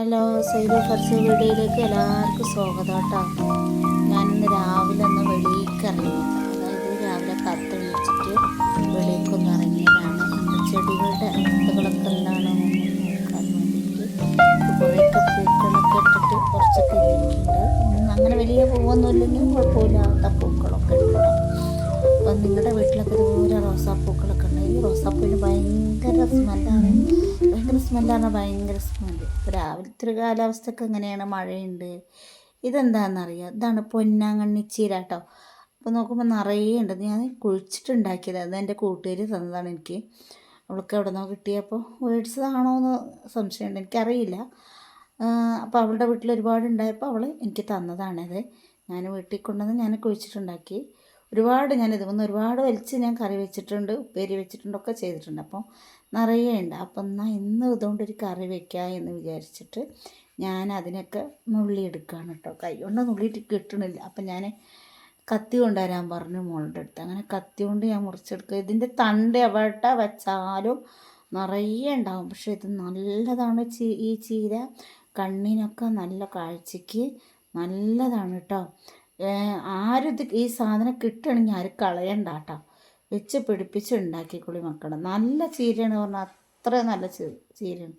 Hello silo ഫർസ് വീഡിയോയിലേക്ക് എല്ലാവർക്കും സ്വാഗതം കേട്ടോ. ഞാനിന്ന് രാവിലെ ഒന്ന് വെളിയിലേക്ക് ഇറങ്ങി. അതായത് രാവിലെ കത്ത് വിളിച്ചിട്ട് വെളിയിലേക്കൊന്ന് ഇറങ്ങിയതാണ്. എന്റെ ചെടികളുടെ അടുത്തുകളൊക്കെ എന്താണോ നോക്കാൻ വേണ്ടിയിട്ട് കുറേയൊക്കെ പൂക്കളൊക്കെ ഇട്ടിട്ട് കുറച്ചൊക്കെ ഇരിക്കുന്നുണ്ട്. അങ്ങനെ വലിയ പൂവൊന്നുമില്ലെങ്കിലും കുഴപ്പമില്ലാത്ത പൂക്കളൊക്കെ ഇട്ടിട്ട് അപ്പം നിങ്ങളുടെ വീട്ടിലൊക്കെ ദൂരെ റോസാപ്പൂക്കളൊക്കെ ഉണ്ട്. ഈ റോസാപ്പൂവിന് ഭയങ്കര സ്മെല്ലാണ് ഭയങ്കര സ്മെല്ലാണ് ഭയങ്കര സ്മെല്ല്. ഇപ്പോൾ രാവിലത്തെ ഒരു കാലാവസ്ഥയൊക്കെ എങ്ങനെയാണ്? മഴയുണ്ട്. ഇതെന്താണെന്നറിയാം ഇതാണ് പൊന്നാങ്കണ്ണി ചീര കേട്ടോ അപ്പോൾ നോക്കുമ്പോൾ നിറയെ ഉണ്ട്. ഞാൻ കുഴിച്ചിട്ടുണ്ടാക്കിയത്. അത് എന്റെ കൂട്ടുകാരി തന്നതാണ് എനിക്ക്. അവൾക്ക് എവിടെ നിന്നോ കിട്ടിയപ്പോൾ മേടിച്ചതാണോ എന്ന് സംശയമുണ്ട്. എനിക്കറിയില്ല. അപ്പോൾ അവളുടെ വീട്ടിൽ ഒരുപാട് ഉണ്ടായപ്പോൾ അവൾ എനിക്ക് തന്നതാണത്. ഞാൻ വീട്ടിൽ കൊണ്ടുവന്ന് ഞാൻ കുഴിച്ചിട്ടുണ്ടാക്കി. ഒരുപാട് ഞാൻ ഇത് വന്ന് ഒരുപാട് വലിച്ച് ഞാൻ കറി വെച്ചിട്ടുണ്ട് ഉപ്പേരി വെച്ചിട്ടുണ്ട് ഒക്കെ ചെയ്തിട്ടുണ്ട്. അപ്പോൾ നിറയെ ഉണ്ട്. അപ്പം എന്നാൽ ഇന്ന് ഇതുകൊണ്ടൊരു കറി വെക്കാം എന്ന് വിചാരിച്ചിട്ട് ഞാൻ അതിനൊക്കെ നുള്ളി എടുക്കുകയാണ് കേട്ടോ. കൈ കൊണ്ട് നുള്ളിയിട്ട് കിട്ടണില്ല. അപ്പം ഞാൻ കത്തി കൊണ്ടുവരാൻ പറഞ്ഞു മോളുടെ അടുത്ത്. അങ്ങനെ കത്തി കൊണ്ട് ഞാൻ മുറിച്ചെടുക്കുക ഇതിന്റെ തണ്ട് എവിടെ വെച്ചാലും നിറയെ ഉണ്ടാവും. പക്ഷേ ഇത് നല്ലതാണ് ഈ ചീര കണ്ണിനൊക്കെ നല്ല കാഴ്ചയ്ക്ക് നല്ലതാണ് കേട്ടോ. ആരും ഇത് ഈ സാധനം കിട്ടുകയാണെങ്കിൽ ആരും കളയണ്ട കേട്ടോ വെച്ച് പിടിപ്പിച്ച് ഉണ്ടാക്കിക്കൊള്ളി മക്കളെ. നല്ല ചീരയാണ് പറഞ്ഞാൽ അത്ര നല്ല ചീരയാണ്.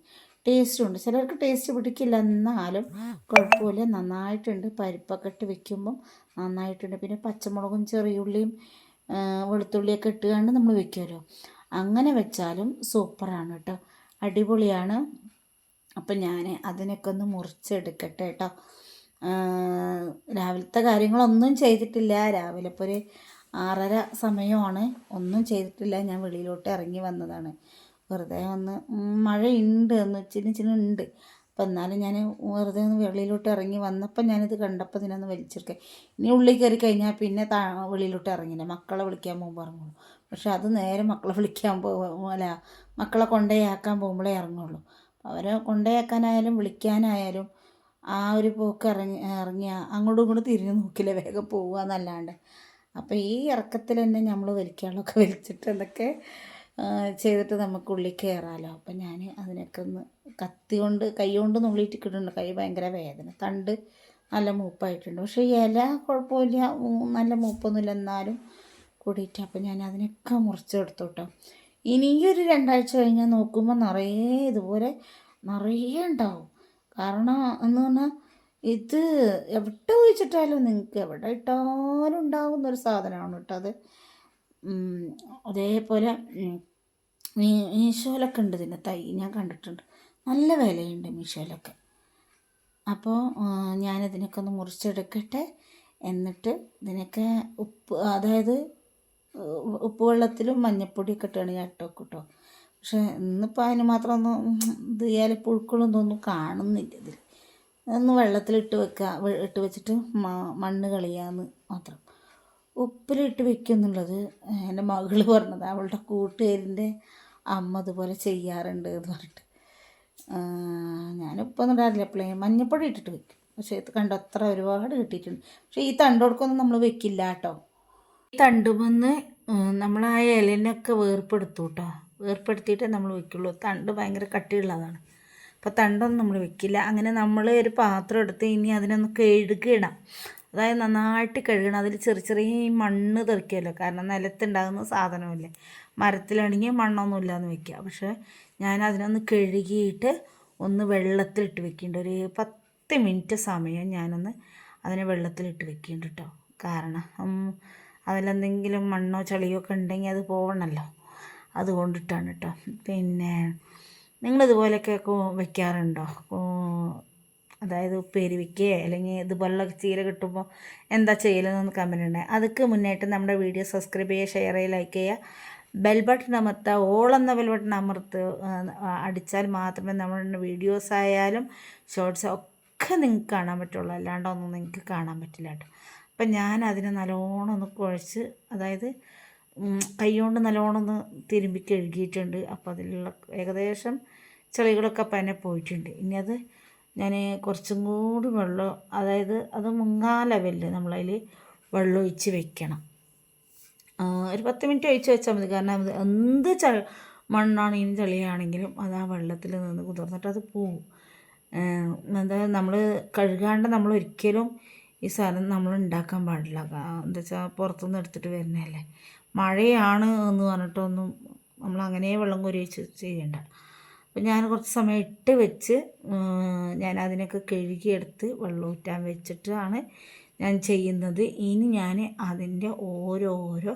ടേസ്റ്റും ഉണ്ട്. ചിലർക്ക് ടേസ്റ്റ് പിടിക്കില്ല. എന്നാലും കുഴപ്പമില്ല. നന്നായിട്ടുണ്ട്. പരിപ്പൊക്കെ ഇട്ട് വെക്കുമ്പം നന്നായിട്ടുണ്ട്. പിന്നെ പച്ചമുളകും ചെറിയുള്ളിയും വെളുത്തുള്ളിയൊക്കെ ഇട്ടുകൊണ്ട് നമ്മൾ വെക്കുമല്ലോ അങ്ങനെ വെച്ചാലും സൂപ്പറാണ് കേട്ടോ. അടിപൊളിയാണ്. അപ്പം ഞാൻ അതിനൊക്കെ ഒന്ന് മുറിച്ചെടുക്കട്ടെ കേട്ടോ. രാവിലത്തെ കാര്യങ്ങളൊന്നും ചെയ്തിട്ടില്ല. രാവിലെ ഇപ്പോൾ ഒരു ആറര സമയമാണ്. ഒന്നും ചെയ്തിട്ടില്ല. ഞാൻ വെളിയിലോട്ട് ഇറങ്ങി വന്നതാണ്. വെറുതെ ഒന്ന് മഴയുണ്ട് എന്ന് വെച്ചിന് ഇച്ചിരി ഉണ്ട്. അപ്പം എന്നാലും ഞാൻ വെറുതെ ഒന്ന് വെളിയിലോട്ട് ഇറങ്ങി വന്നപ്പോൾ ഞാനിത് കണ്ടപ്പോൾ ഇതിനൊന്ന് വലിച്ചെടുക്കുക ഇനി ഉള്ളിൽ കയറി കഴിഞ്ഞാൽ പിന്നെ താ വെളിയിലോട്ട് ഇറങ്ങില്ല. മക്കളെ വിളിക്കാൻ പോകുമ്പോൾ ഇറങ്ങുള്ളൂ. പക്ഷെ അത് നേരെ മക്കളെ വിളിക്കാൻ പോകും അല്ല മക്കളെ കൊണ്ടേയാക്കാൻ പോകുമ്പോഴേ ഇറങ്ങുള്ളൂ. അവരെ കൊണ്ടേയാക്കാനായാലും വിളിക്കാനായാലും ആ ഒരു പോക്ക് ഇറങ്ങി ഇറങ്ങിയ അങ്ങോട്ടും ഇങ്ങോട്ടും തിരിഞ്ഞു നോക്കില്ല വേഗം പോവുക എന്നല്ലാണ്ട്. അപ്പോൾ ഈ ഇറക്കത്തിൽ തന്നെ നമ്മൾ വലിക്കാളൊക്കെ വലിച്ചിട്ട് അതൊക്കെ ചെയ്തിട്ട് നമുക്ക് ഉള്ളിൽ കയറാമല്ലോ അപ്പം ഞാൻ അതിനൊക്കെ ഒന്ന് കത്തി കൊണ്ട് കൈ കൊണ്ട് നുള്ളിയിട്ട് കിട്ടുന്നുണ്ട് കൈ ഭയങ്കര വേദന. തണ്ട് നല്ല മൂപ്പായിട്ടുണ്ട്. പക്ഷേ ഇല കുഴപ്പമില്ല. നല്ല മൂപ്പൊന്നുമില്ല. എന്നാലും കൂടിയിട്ട് അപ്പം ഞാൻ അതിനൊക്കെ മുറിച്ചെടുത്തു കേട്ടോ. ഇനിയൊരു രണ്ടാഴ്ച കഴിഞ്ഞാൽ നോക്കുമ്പോൾ നിറയെ ഇതുപോലെ നിറയെ ഉണ്ടാവും. കാരണം എന്ന് പറഞ്ഞാൽ ഇത് എവിടെ ഒഴിച്ചിട്ടാലും നിങ്ങൾക്ക് എവിടെ ഇട്ടാലും ഉണ്ടാകുന്ന ഒരു സാധനമാണ് കേട്ടോ അത്. അതേപോലെ മീഷോയിലൊക്കെ ഉണ്ട് ഇതിന്റെ തൈ ഞാൻ കണ്ടിട്ടുണ്ട്. നല്ല വിലയുണ്ട് മീഷോയിലൊക്കെ അപ്പോൾ ഞാനിതിനൊക്കെ ഒന്ന് മുറിച്ചെടുക്കട്ടെ. എന്നിട്ട് ഇതിനൊക്കെ ഉപ്പ് അതായത് ഉപ്പ് വെള്ളത്തിലും ഇട്ടാണ് ഞാൻ ഇട്ട് കേട്ടോ പക്ഷേ ഇന്നിപ്പോൾ അതിന് മാത്രം ഒന്ന് ഇത് ചെയ്യാൻ പുഴുക്കളൊന്നും ഒന്നും കാണുന്നില്ല ഇതിൽ ഒന്ന് വെള്ളത്തിലിട്ട് വെക്കുക ഇട്ട് വെച്ചിട്ട് മണ്ണ് കളിയാന്ന് മാത്രം. ഉപ്പിലിട്ട് വെക്കുക എന്നുള്ളത് എന്റെ മകൾ പറഞ്ഞത്. അവളുടെ കൂട്ടുകാരിന്റെ അമ്മ അതുപോലെ ചെയ്യാറുണ്ട് എന്ന് പറഞ്ഞിട്ട്. ഞാനിപ്പോൾ ഒന്നും ഇടാറില്ല. പ്ലേ മഞ്ഞപ്പൊടി ഇട്ടിട്ട് വെക്കും. പക്ഷേ ഇത് കണ്ട? അത്ര ഒരുപാട് കിട്ടിയിട്ടുണ്ട്. പക്ഷേ ഈ തണ്ടോടക്കൊന്നും നമ്മൾ വെക്കില്ല കേട്ടോ ഈ തണ്ടുമെന്ന് നമ്മൾ ആ ഇലനൊക്കെ വേർപ്പെടുത്തു കേട്ടോ വേർപ്പെടുത്തിയിട്ടേ നമ്മൾ വെക്കുള്ളൂ തണ്ട് ഭയങ്കര കട്ടിയുള്ളതാണ്. അപ്പോൾ തണ്ടൊന്നും നമ്മൾ വെക്കില്ല അങ്ങനെ നമ്മൾ ഒരു പാത്രം എടുത്ത് ഇനി അതിനൊന്ന് കഴുകിയിടാം. അതായത് നന്നായിട്ട് കഴുകണം. അതിൽ ചെറിയ ചെറിയ മണ്ണ് തെറിക്കുമല്ലോ. കാരണം നിലത്തുണ്ടാകുന്ന സാധനമല്ലേ. മരത്തിലാണെങ്കിൽ മണ്ണൊന്നും ഇല്ലാന്ന് വെക്കുക പക്ഷേ ഞാൻ അതിനൊന്ന് കഴുകിയിട്ട് ഒന്ന് വെള്ളത്തിലിട്ട് വെക്കേണ്ട ഒരു പത്ത് മിനിറ്റ് സമയം ഞാനൊന്ന് അതിനെ വെള്ളത്തിലിട്ട് വെക്കുന്നുണ്ട് കേട്ടോ കാരണം അതിലെന്തെങ്കിലും മണ്ണോ ചളിയോ ഒക്കെ ഉണ്ടെങ്കിൽ അത് പോകണമല്ലോ അതുകൊണ്ടിട്ടാണ് കേട്ടോ പിന്നെ നിങ്ങളിതുപോലെയൊക്കെ വയ്ക്കാറുണ്ടോ അതായത് ഉപ്പേരി വെക്കുകയോ അല്ലെങ്കിൽ ഇതുപോലുള്ള ചീര കിട്ടുമ്പോൾ എന്താ ചെയ്യലെന്നൊന്ന് കമന്റ് ഉണ്ടേ അതൊക്കെ മുന്നായിട്ട് നമ്മുടെ വീഡിയോ സബ്സ്ക്രൈബ് ചെയ്യുക ഷെയർ ചെയ്യുക ലൈക്ക് ചെയ്യുക. ബെൽ ബട്ടൺ അമർത്തുക ഓൾ എന്ന ബെൽ ബട്ടൺ അമർത്ത് അടിച്ചാൽ മാത്രമേ നമ്മുടെ വീഡിയോസ് ആയാലും ഷോർട്സ് ഒക്കെ നിങ്ങൾക്ക് കാണാൻ പറ്റുള്ളൂ. അല്ലാണ്ടൊന്നും നിങ്ങൾക്ക് കാണാൻ പറ്റില്ല കേട്ടോ. അപ്പം ഞാൻ അതിനെ നല്ലോണം ഒന്ന് കുഴച്ച് അതായത് ഉം, കൈ കൊണ്ട് നല്ലോണം ഒന്ന് തിരുമ്പി കഴുകിയിട്ടുണ്ട്. അപ്പോൾ അതിലുള്ള ഏകദേശം ചെളികളൊക്കെ അപ്പം തന്നെ പോയിട്ടുണ്ട്. ഇനി അത് ഞാൻ കുറച്ചും കൂടി വെള്ളം അതായത് അത് മുങ്ങാ ലെവലിൽ നമ്മളതിൽ വെള്ളം ഒഴിച്ച് വെക്കണം. ഒരു പത്ത് മിനിറ്റ് ഒഴിച്ച് വെച്ചാൽ മതി. കാരണം അത് എന്ത് ച മണ്ണാണെങ്കിലും ചെളിയാണെങ്കിലും അത് ആ വെള്ളത്തിൽ നിന്ന് കുതിർന്നിട്ട് അത് പോവും. എന്താ നമ്മൾ കഴുകാണ്ട് നമ്മൾ ഒരിക്കലും ഈ സാധനം നമ്മൾ ഉണ്ടാക്കാൻ പാടില്ല. എന്താ വെച്ചാൽ പുറത്തുനിന്ന് എടുത്തിട്ട് വരുന്നതല്ലേ. മഴയാണ് എന്ന് പറഞ്ഞിട്ടൊന്നും നമ്മൾ അങ്ങനെ വെള്ളം കോരി വെച്ച് ചെയ്യണ്ട. അപ്പം ഞാൻ കുറച്ച് സമയം ഇട്ട് വെച്ച് ഞാൻ അതിനൊക്കെ കഴുകിയെടുത്ത് വെള്ളം ഊറ്റാൻ വെച്ചിട്ടാണ് ഞാൻ ചെയ്യുന്നത്. ഇനി ഞാൻ അതിന്റെ ഓരോരോ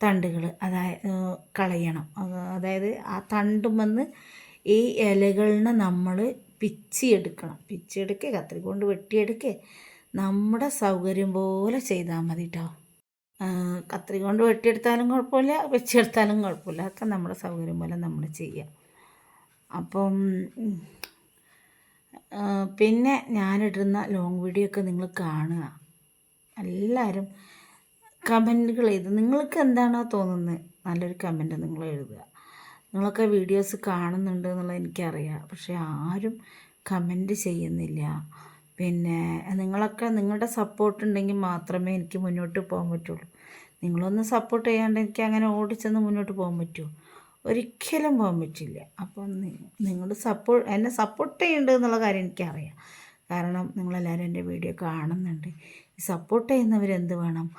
തണ്ടുകൾ അതായത് കളയണം. അതായത് ആ തണ്ടുമെന്ന് ഈ ഇലകളിനെ നമ്മൾ പിച്ചിയെടുക്കണം പിച്ചിയെടുക്കുക കത്തിരിക്കൊണ്ട് കൊണ്ട് വെട്ടിയെടുക്കുക നമ്മുടെ സൗകര്യം പോലെ ചെയ്താൽ മതി കേട്ടോ കത്രി കൊണ്ട് വെട്ടിയെടുത്താലും കുഴപ്പമില്ല വെച്ചെടുത്താലും കുഴപ്പമില്ല. അതൊക്കെ നമ്മുടെ സൗകര്യം പോലെ നമ്മൾ ചെയ്യാം. അപ്പം പിന്നെ ഞാനിടുന്ന ലോങ് വീഡിയോ ഒക്കെ നിങ്ങൾ കാണുക. എല്ലാവരും കമന്റുകൾ എഴുതുക. നിങ്ങൾക്ക് എന്താണോ തോന്നുന്നത് നല്ലൊരു കമന്റ് നിങ്ങൾ എഴുതുക. നിങ്ങളൊക്കെ വീഡിയോസ് കാണുന്നുണ്ട് എന്നുള്ളത് എനിക്കറിയാം. പക്ഷേ ആരും കമന്റ് ചെയ്യുന്നില്ല. പിന്നെ നിങ്ങളൊക്കെ നിങ്ങളുടെ സപ്പോർട്ട് ഉണ്ടെങ്കിൽ മാത്രമേ എനിക്ക് മുന്നോട്ട് പോകാൻ പറ്റുള്ളൂ. നിങ്ങളൊന്ന് സപ്പോർട്ട് ചെയ്യാണ്ട് എനിക്ക് അങ്ങനെ ഓടിച്ചെന്ന് മുന്നോട്ട് പോകാൻ പറ്റുമോ? ഒരിക്കലും പോകാൻ പറ്റില്ല. അപ്പം നിങ്ങൾ സപ്പോർട്ട് എന്നെ സപ്പോർട്ട് ചെയ്യുന്നുണ്ട് എന്നുള്ള കാര്യം എനിക്കറിയാം. കാരണം നിങ്ങളെല്ലാവരും എന്റെ വീഡിയോ കാണുന്നുണ്ട്. സപ്പോർട്ട് ചെയ്യുന്നവരെന്ത് വേണം?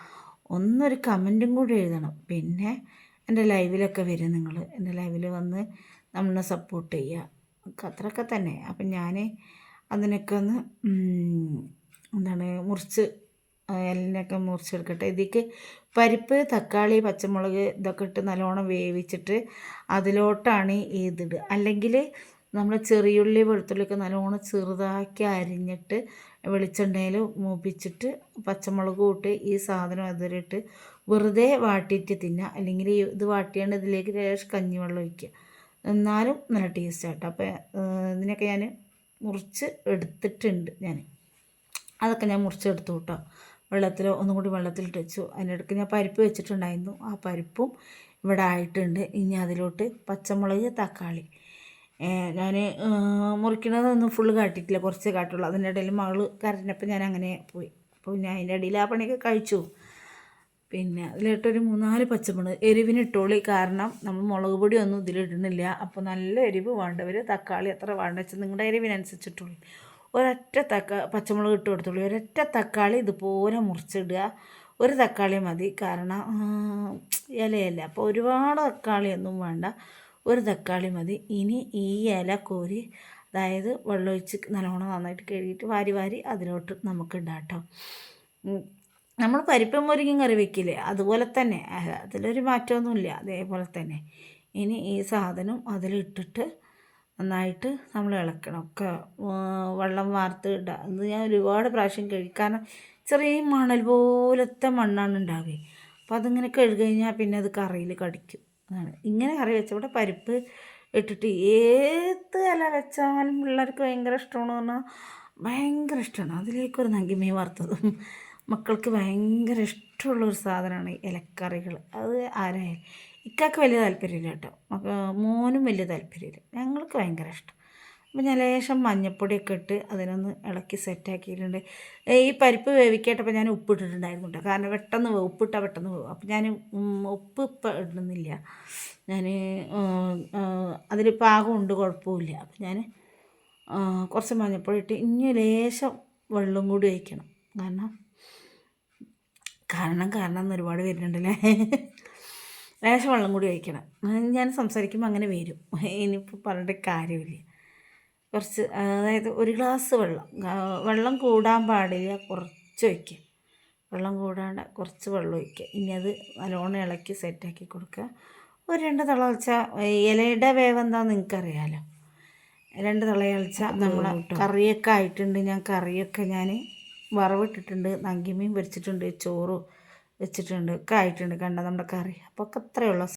ഒന്നൊരു കമന്റും കൂടി എഴുതണം. പിന്നെ എന്റെ ലൈവിലൊക്കെ വരും നിങ്ങൾ എന്റെ ലൈവിൽ വന്ന് നമ്മളെ സപ്പോർട്ട് ചെയ്യുക അത്രയൊക്കെ തന്നെ. അപ്പം ഞാൻ അതിനൊക്കെ ഒന്ന് എന്താണ് മുറിച്ച് എല്ലൊക്കെ മുറിച്ചെടുക്കട്ടെ. ഇതിലേക്ക് പരിപ്പ് തക്കാളി പച്ചമുളക് ഇതൊക്കെ ഇട്ട് നല്ലോണം വേവിച്ചിട്ട് അതിലോട്ടാണ് ഇതിട് അല്ലെങ്കിൽ നമ്മൾ ചെറിയുള്ളി വെളുത്തുള്ളിയൊക്കെ നല്ലോണം ചെറുതാക്കി അരിഞ്ഞിട്ട് വെളിച്ചെണ്ണയിൽ മൂപ്പിച്ചിട്ട് പച്ചമുളക് ഇട്ട് ഈ സാധനം അതിലിട്ട് വെറുതെ വാട്ടിയിട്ട് തിന്നുക. അല്ലെങ്കിൽ ഇത് വാട്ടിയാണ് ഇതിലേക്ക് ലേശം കഞ്ഞിവെള്ളം ഒഴിക്കുക. എന്നാലും നല്ല ടേസ്റ്റ് ആട്ടോ. അപ്പോൾ ഇതിനൊക്കെ ഞാൻ മുറിച്ച് എടുത്തിട്ടുണ്ട് ഞാൻ. അതൊക്കെ ഞാൻ മുറിച്ചെടുത്തു കേട്ടോ. വെള്ളത്തിൽ ഒന്നും കൂടി വെള്ളത്തിലിട്ട് വെച്ചു അതിനിടയ്ക്ക് ഞാൻ പരിപ്പ് വെച്ചിട്ടുണ്ടായിരുന്നു. ആ പരിപ്പും ഇവിടെ ആയിട്ടുണ്ട്. ഇനി അതിലോട്ട് പച്ചമുളക് തക്കാളി. ഞാൻ മുറിക്കണതൊന്നും ഫുള്ള് കാട്ടിയിട്ടില്ല. കുറച്ച് കാട്ടുള്ളൂ. അതിന്റെ ഇടയിൽ മകൾ കരഞ്ഞപ്പോൾ ഞാൻ അങ്ങനെ പോയി. അപ്പോൾ ഞാൻ അതിന്റെ ഇടയിൽ ആ പണിയൊക്കെ കഴിച്ചു. പിന്നെ അതിലിട്ടൊരു മൂന്നാൽ പച്ചമുളക് എരിവിന് ഇട്ടോളി. കാരണം നമ്മൾ മുളക് പൊടി ഒന്നും ഇതിലിടുന്നില്ല. അപ്പോൾ നല്ല എരിവ് വേണ്ടവർ തക്കാളി എത്ര വേണ്ട വെച്ചാൽ നിങ്ങളുടെ എരിവിനനുസരിച്ചിട്ടുള്ളൂ ഒരൊറ്റ തക്ക പച്ചമുളക് ഇട്ട് കൊടുത്തുള്ളൂ. ഒരൊറ്റ തക്കാളി ഇതുപോലെ മുറിച്ചിടുക. ഒരു തക്കാളി മതി. കാരണം ഇലയല്ല. അപ്പോൾ ഒരുപാട് തക്കാളിയൊന്നും വേണ്ട. ഒരു തക്കാളി മതി. ഇനി ഈ ഇല കോരി അതായത് വെള്ളമൊഴിച്ച് നല്ലോണം നന്നായിട്ട് കഴുകിയിട്ട് വാരി വാരി അതിലോട്ട് നമുക്ക് ഇടാട്ടോ നമ്മൾ പരിപ്പും മുരിങ്ങയും കറി വെക്കില്ലേ അതുപോലെ തന്നെ. അതിലൊരു മാറ്റമൊന്നുമില്ല. അതേപോലെ തന്നെ. ഇനി ഈ സാധനം അതിലിട്ടിട്ട് നന്നായിട്ട് നമ്മൾ ഇളക്കണം. ഒക്കെ വെള്ളം വാർത്ത് ഇടുക ഇത് ഞാൻ ഒരുപാട് പ്രാവശ്യം കഴുകി കാരണം ചെറിയ മണൽ പോലത്തെ മണ്ണാണ് ഉണ്ടാവുക. അപ്പോൾ അതിങ്ങനെ കഴുകി കഴിഞ്ഞാൽ പിന്നെ അത് കറിയിൽ കടിക്കും. അതാണ്. ഇങ്ങനെ കറി വെച്ചവിടെ പരിപ്പ് ഇട്ടിട്ട് ഏത് ഇല വെച്ചാലും പിള്ളേർക്ക് ഭയങ്കര ഇഷ്ടമാണ് പറഞ്ഞാൽ ഭയങ്കര ഇഷ്ടമാണ്. അതിലേക്കൊരു നങ്കിമീൻ വറുത്തതും മക്കൾക്ക് ഭയങ്കര ഇഷ്ടമുള്ളൊരു സാധനമാണ് ഇലക്കറികൾ. അത് ആരായാലും ഇക്കാക്ക് വലിയ താല്പര്യമില്ല കേട്ടോ. മോനും വലിയ താല്പര്യമില്ല. ഞങ്ങൾക്ക് ഭയങ്കര ഇഷ്ടം. അപ്പം ഞാൻ ലേശം മഞ്ഞപ്പൊടിയൊക്കെ ഇട്ട് അതിനൊന്ന് ഇളക്കി സെറ്റാക്കിയിട്ടുണ്ട്. ഈ പരിപ്പ് വേവിക്കേട്ടപ്പോൾ ഞാൻ ഉപ്പിട്ടിട്ടുണ്ടായിരുന്നു കേട്ടോ. കാരണം പെട്ടെന്ന് പോകും ഉപ്പിട്ടാൽ പെട്ടെന്ന് പോകും അപ്പം ഞാൻ ഉപ്പ് ഇപ്പം ഇടുന്നില്ല. ഞാൻ അതിൽ പാകമുണ്ട് കുഴപ്പമില്ല. അപ്പം ഞാൻ കുറച്ച് മഞ്ഞപ്പൊടി ഇട്ട് ഇനി ലേശം വെള്ളം കൂടി ഒഴിക്കണം. കാരണം കാരണം കാരണം എന്ന് ഒരുപാട് വരുന്നുണ്ടല്ലേ ലേശം വെള്ളം കൂടി ഒഴിക്കണം. ഞാൻ സംസാരിക്കുമ്പോൾ അങ്ങനെ വരും. ഇനിയിപ്പോൾ പറഞ്ഞിട്ട് കാര്യമില്ല. കുറച്ച് അതായത് ഒരു ഗ്ലാസ് വെള്ളം. വെള്ളം കൂടാൻ പാടില്ല കുറച്ച് ഒഴിക്കുക വെള്ളം കൂടാണ്ട് കുറച്ച് വെള്ളം ഒഴിക്കുക ഇനി അത് നല്ലോണം ഇളക്കി സെറ്റാക്കി കൊടുക്കുക. ഒരു രണ്ട് തള തിളച്ച ഇലയുടെ വേവ് എന്താണെന്ന് നിങ്ങൾക്കറിയാലോ? രണ്ട് തള തിളയളിച്ച നമ്മൾ കറിയൊക്കെ ആയിട്ടുണ്ട്. ഞാൻ കറിയൊക്കെ ഞാൻ വറവിട്ടിട്ടുണ്ട്. നങ്കിമീൻ പൊരിച്ചിട്ടുണ്ട് ചോറ് വെച്ചിട്ടുണ്ട് ഒക്കെ ആയിട്ടുണ്ട് കണ്ട നമ്മുടെ കറി. അപ്പോൾ ഒക്കെ അത്രയുള്ള